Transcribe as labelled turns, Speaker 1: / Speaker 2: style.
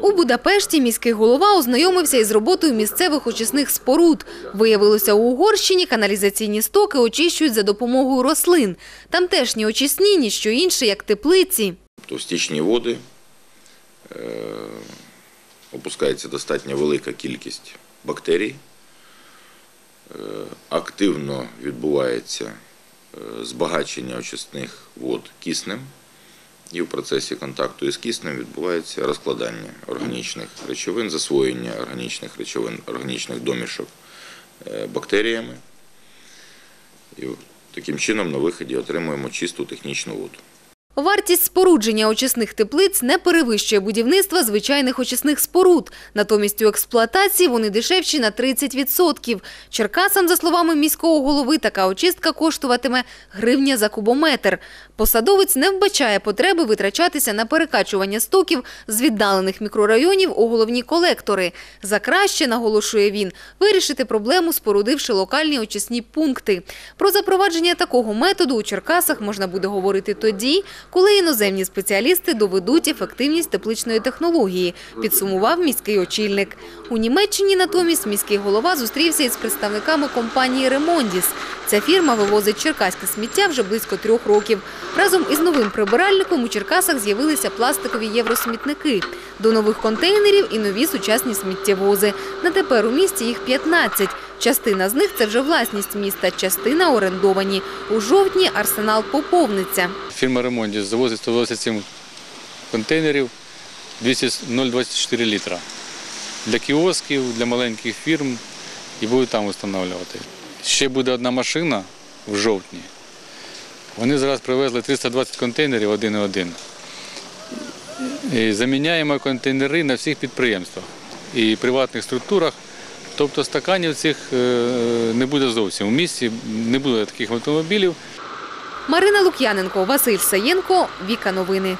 Speaker 1: У Будапешті міський голова ознайомився із роботою місцевих очисних споруд. Виявилося, у Угорщині каналізаційні стоки очищують за допомогою рослин. Тамтешні очисні – ніщо інше, як теплиці.
Speaker 2: Тобто стічні води е, опускається достатньо велика кількість бактерій. Е, активно відбувається е, збагачення очисних вод киснем. І в процесі контакту із киснем відбувається розкладання органічних речовин, засвоєння органічних речовин, органічних домішок е, бактеріями. І таким чином на виході отримуємо чисту технічну воду.
Speaker 1: Вартість спорудження очисних теплиць не перевищує будівництва звичайних очисних споруд. Натомість у експлуатації вони дешевші на 30%. Черкасам, за словами міського голови, така очистка коштуватиме гривня за кубометр. Посадовець не вбачає потреби витрачатися на перекачування стоків з віддалених мікрорайонів у головні колектори. За краще, наголошує він, вирішити проблему, спорудивши локальні очисні пункти. Про запровадження такого методу у Черкасах можна буде говорити тоді, коли іноземні спеціалісти доведуть ефективність тепличної технології, підсумував міський очільник. У Німеччині натомість міський голова зустрівся із представниками компанії «Ремондіс». Ця фірма вивозить черкаське сміття вже близько трьох років. Разом із новим прибиральником у Черкасах з'явилися пластикові євросмітники. До нових контейнерів і нові сучасні сміттєвози. На тепер у місті їх 15. Частина з них – це вже власність міста, частина – орендовані. У жовтні арсенал поповниться.
Speaker 3: Фірма Ремонді завозить 127 контейнерів 0,24 літра. Для кіосків, для маленьких фірм і будуть там встановлювати. Ще буде одна машина в жовтні. Вони зараз привезли 320 контейнерів один і один. І заміняємо контейнери на всіх підприємствах і приватних структурах. Тобто стаканів цих е, не буде зовсім. У місті не буде таких автомобілів.
Speaker 1: Марина Лук'яненко, Василь Саєнко, Віка Новини.